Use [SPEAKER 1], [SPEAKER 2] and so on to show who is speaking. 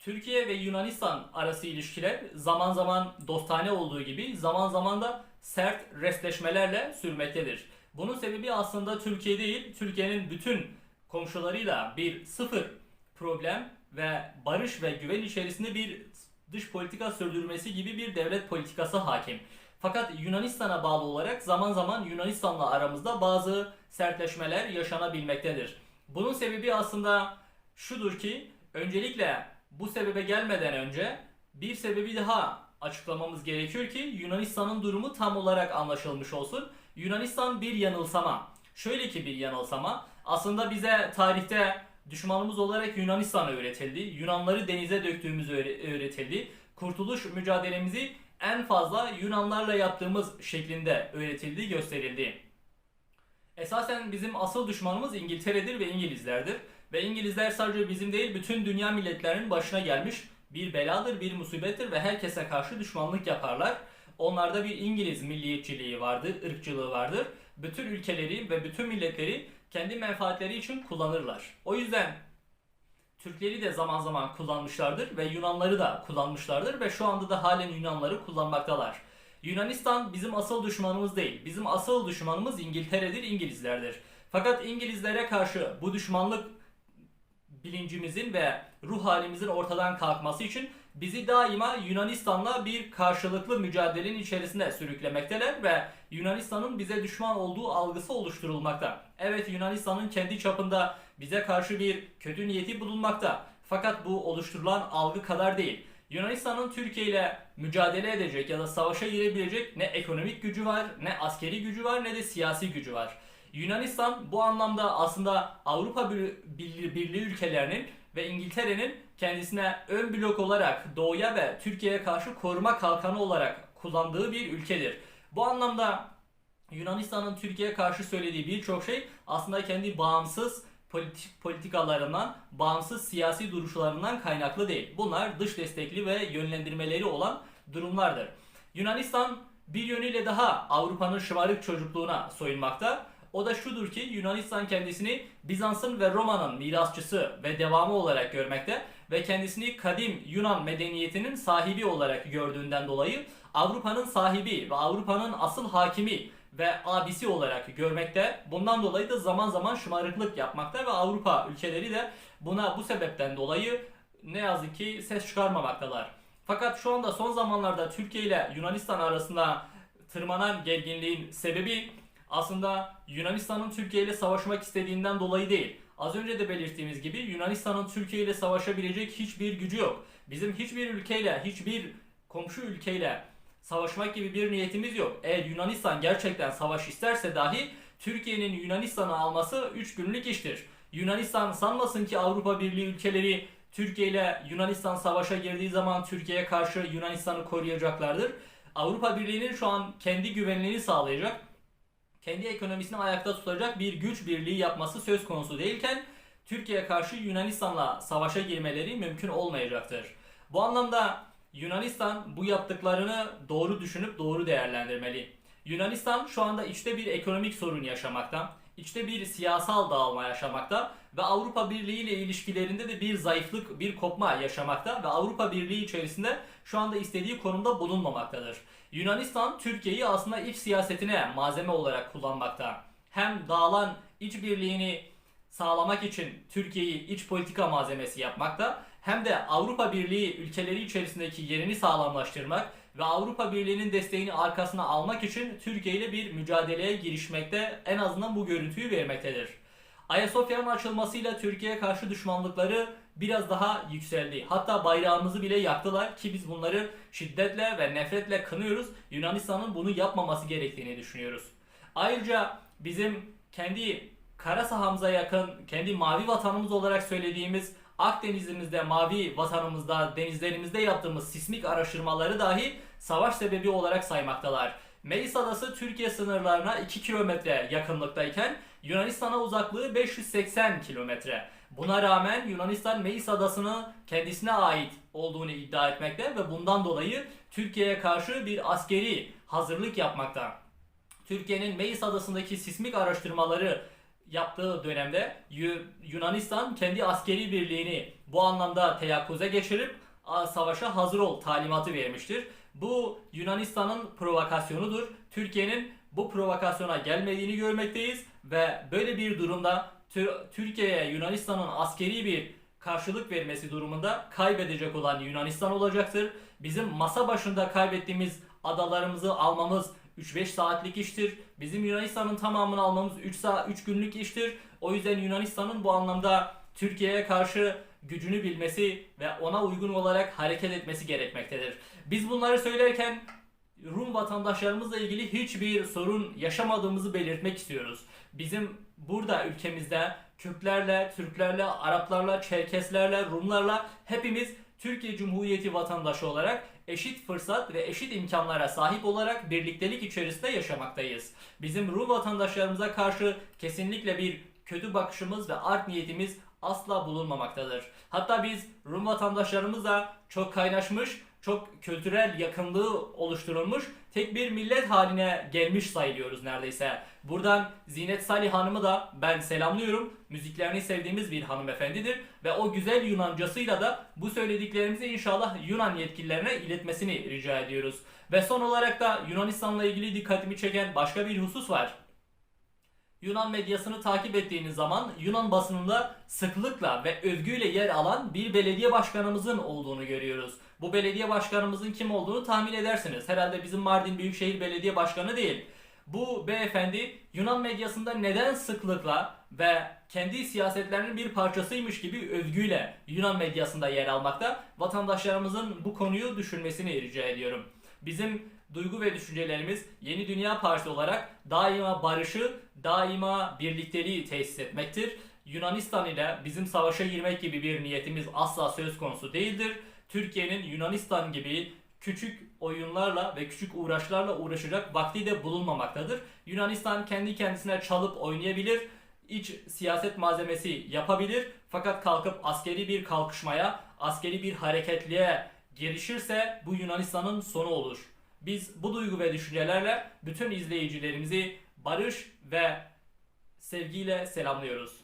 [SPEAKER 1] Türkiye ve Yunanistan arası ilişkiler zaman zaman dostane olduğu gibi zaman zaman da sert restleşmelerle sürmektedir. Bunun sebebi aslında Türkiye değil, Türkiye'nin bütün komşularıyla bir sıfır problem ve barış ve güven içerisinde bir dış politika sürdürmesi gibi bir devlet politikası hakim. Fakat Yunanistan'a bağlı olarak zaman zaman Yunanistan'la aramızda bazı sertleşmeler yaşanabilmektedir. Bunun sebebi aslında şudur ki öncelikle bu sebebe gelmeden önce bir sebebi daha açıklamamız gerekiyor ki Yunanistan'ın durumu tam olarak anlaşılmış olsun. Yunanistan bir yanılsama. Şöyle ki bir yanılsama. Aslında bize tarihte düşmanımız olarak Yunanistan öğretildi. Yunanları denize döktüğümüz öğre- öğretildi. Kurtuluş mücadelemizi en fazla Yunanlarla yaptığımız şeklinde öğretildi, gösterildi. Esasen bizim asıl düşmanımız İngiltere'dir ve İngilizlerdir. Ve İngilizler sadece bizim değil bütün dünya milletlerinin başına gelmiş bir beladır, bir musibettir ve herkese karşı düşmanlık yaparlar. Onlarda bir İngiliz milliyetçiliği vardır, ırkçılığı vardır. Bütün ülkeleri ve bütün milletleri kendi menfaatleri için kullanırlar. O yüzden Türkleri de zaman zaman kullanmışlardır ve Yunanları da kullanmışlardır ve şu anda da halen Yunanları kullanmaktalar. Yunanistan bizim asıl düşmanımız değil. Bizim asıl düşmanımız İngiltere'dir, İngilizlerdir. Fakat İngilizlere karşı bu düşmanlık bilincimizin ve ruh halimizin ortadan kalkması için bizi daima Yunanistan'la bir karşılıklı mücadelenin içerisinde sürüklemekteler ve Yunanistan'ın bize düşman olduğu algısı oluşturulmakta. Evet Yunanistan'ın kendi çapında bize karşı bir kötü niyeti bulunmakta. Fakat bu oluşturulan algı kadar değil. Yunanistan'ın Türkiye ile mücadele edecek ya da savaşa girebilecek ne ekonomik gücü var, ne askeri gücü var, ne de siyasi gücü var. Yunanistan bu anlamda aslında Avrupa Bir- Birliği Birliği ülkelerinin ve İngiltere'nin kendisine ön blok olarak doğuya ve Türkiye'ye karşı koruma kalkanı olarak kullandığı bir ülkedir. Bu anlamda Yunanistan'ın Türkiye'ye karşı söylediği birçok şey aslında kendi bağımsız politik politikalarından, bağımsız siyasi duruşlarından kaynaklı değil. Bunlar dış destekli ve yönlendirmeleri olan durumlardır. Yunanistan bir yönüyle daha Avrupa'nın şımarık çocukluğuna soyunmakta. O da şudur ki Yunanistan kendisini Bizans'ın ve Roma'nın mirasçısı ve devamı olarak görmekte ve kendisini kadim Yunan medeniyetinin sahibi olarak gördüğünden dolayı Avrupa'nın sahibi ve Avrupa'nın asıl hakimi ve abisi olarak görmekte. Bundan dolayı da zaman zaman şımarıklık yapmakta ve Avrupa ülkeleri de buna bu sebepten dolayı ne yazık ki ses çıkarmamaktalar. Fakat şu anda son zamanlarda Türkiye ile Yunanistan arasında tırmanan gerginliğin sebebi aslında Yunanistan'ın Türkiye ile savaşmak istediğinden dolayı değil. Az önce de belirttiğimiz gibi Yunanistan'ın Türkiye ile savaşabilecek hiçbir gücü yok. Bizim hiçbir ülkeyle, hiçbir komşu ülkeyle savaşmak gibi bir niyetimiz yok. Eğer Yunanistan gerçekten savaş isterse dahi Türkiye'nin Yunanistan'ı alması 3 günlük iştir. Yunanistan sanmasın ki Avrupa Birliği ülkeleri Türkiye ile Yunanistan savaşa girdiği zaman Türkiye'ye karşı Yunanistan'ı koruyacaklardır. Avrupa Birliği'nin şu an kendi güvenliğini sağlayacak, kendi ekonomisini ayakta tutacak bir güç birliği yapması söz konusu değilken Türkiye'ye karşı Yunanistan'la savaşa girmeleri mümkün olmayacaktır. Bu anlamda Yunanistan bu yaptıklarını doğru düşünüp doğru değerlendirmeli. Yunanistan şu anda içte bir ekonomik sorun yaşamakta, içte bir siyasal dağılma yaşamakta ve Avrupa Birliği ile ilişkilerinde de bir zayıflık, bir kopma yaşamakta ve Avrupa Birliği içerisinde şu anda istediği konumda bulunmamaktadır. Yunanistan Türkiye'yi aslında iç siyasetine malzeme olarak kullanmakta. Hem dağılan iç birliğini sağlamak için Türkiye'yi iç politika malzemesi yapmakta hem de Avrupa Birliği ülkeleri içerisindeki yerini sağlamlaştırmak ve Avrupa Birliği'nin desteğini arkasına almak için Türkiye ile bir mücadeleye girişmekte en azından bu görüntüyü vermektedir. Ayasofya'nın açılmasıyla Türkiye'ye karşı düşmanlıkları biraz daha yükseldi. Hatta bayrağımızı bile yaktılar ki biz bunları şiddetle ve nefretle kınıyoruz. Yunanistan'ın bunu yapmaması gerektiğini düşünüyoruz. Ayrıca bizim kendi kara sahamıza yakın, kendi mavi vatanımız olarak söylediğimiz Akdeniz'imizde, mavi vatanımızda, denizlerimizde yaptığımız sismik araştırmaları dahi savaş sebebi olarak saymaktalar. Meis Adası Türkiye sınırlarına 2 kilometre yakınlıktayken Yunanistan'a uzaklığı 580 kilometre. Buna rağmen Yunanistan Meis Adası'nı kendisine ait olduğunu iddia etmekte ve bundan dolayı Türkiye'ye karşı bir askeri hazırlık yapmakta. Türkiye'nin Meis Adası'ndaki sismik araştırmaları yaptığı dönemde Yu- Yunanistan kendi askeri birliğini bu anlamda teyakkuze geçirip savaşa hazır ol talimatı vermiştir. Bu Yunanistan'ın provokasyonudur. Türkiye'nin bu provokasyona gelmediğini görmekteyiz ve böyle bir durumda Tür- Türkiye'ye Yunanistan'ın askeri bir karşılık vermesi durumunda kaybedecek olan Yunanistan olacaktır. Bizim masa başında kaybettiğimiz adalarımızı almamız 3-5 saatlik iştir. Bizim Yunanistan'ın tamamını almamız 3 saat 3 günlük iştir. O yüzden Yunanistan'ın bu anlamda Türkiye'ye karşı gücünü bilmesi ve ona uygun olarak hareket etmesi gerekmektedir. Biz bunları söylerken Rum vatandaşlarımızla ilgili hiçbir sorun yaşamadığımızı belirtmek istiyoruz. Bizim burada ülkemizde Kürtlerle, Türklerle, Araplarla, Çerkeslerle, Rumlarla hepimiz Türkiye Cumhuriyeti vatandaşı olarak eşit fırsat ve eşit imkanlara sahip olarak birliktelik içerisinde yaşamaktayız. Bizim Rum vatandaşlarımıza karşı kesinlikle bir kötü bakışımız ve art niyetimiz asla bulunmamaktadır. Hatta biz Rum vatandaşlarımızla çok kaynaşmış, çok kültürel yakınlığı oluşturulmuş tek bir millet haline gelmiş sayılıyoruz neredeyse. Buradan Zinet Salih Hanım'ı da ben selamlıyorum. Müziklerini sevdiğimiz bir hanımefendidir ve o güzel Yunancasıyla da bu söylediklerimizi inşallah Yunan yetkililerine iletmesini rica ediyoruz. Ve son olarak da Yunanistan'la ilgili dikkatimi çeken başka bir husus var. Yunan medyasını takip ettiğiniz zaman Yunan basınında sıklıkla ve övgüyle yer alan bir belediye başkanımızın olduğunu görüyoruz. Bu belediye başkanımızın kim olduğunu tahmin edersiniz. Herhalde bizim Mardin Büyükşehir Belediye Başkanı değil. Bu beyefendi Yunan medyasında neden sıklıkla ve kendi siyasetlerinin bir parçasıymış gibi övgüyle Yunan medyasında yer almakta vatandaşlarımızın bu konuyu düşünmesini rica ediyorum. Bizim duygu ve düşüncelerimiz Yeni Dünya Partisi olarak daima barışı, daima birlikteliği tesis etmektir. Yunanistan ile bizim savaşa girmek gibi bir niyetimiz asla söz konusu değildir. Türkiye'nin Yunanistan gibi küçük oyunlarla ve küçük uğraşlarla uğraşacak vakti de bulunmamaktadır. Yunanistan kendi kendisine çalıp oynayabilir, iç siyaset malzemesi yapabilir fakat kalkıp askeri bir kalkışmaya, askeri bir hareketliğe girişirse bu Yunanistan'ın sonu olur. Biz bu duygu ve düşüncelerle bütün izleyicilerimizi barış ve sevgiyle selamlıyoruz.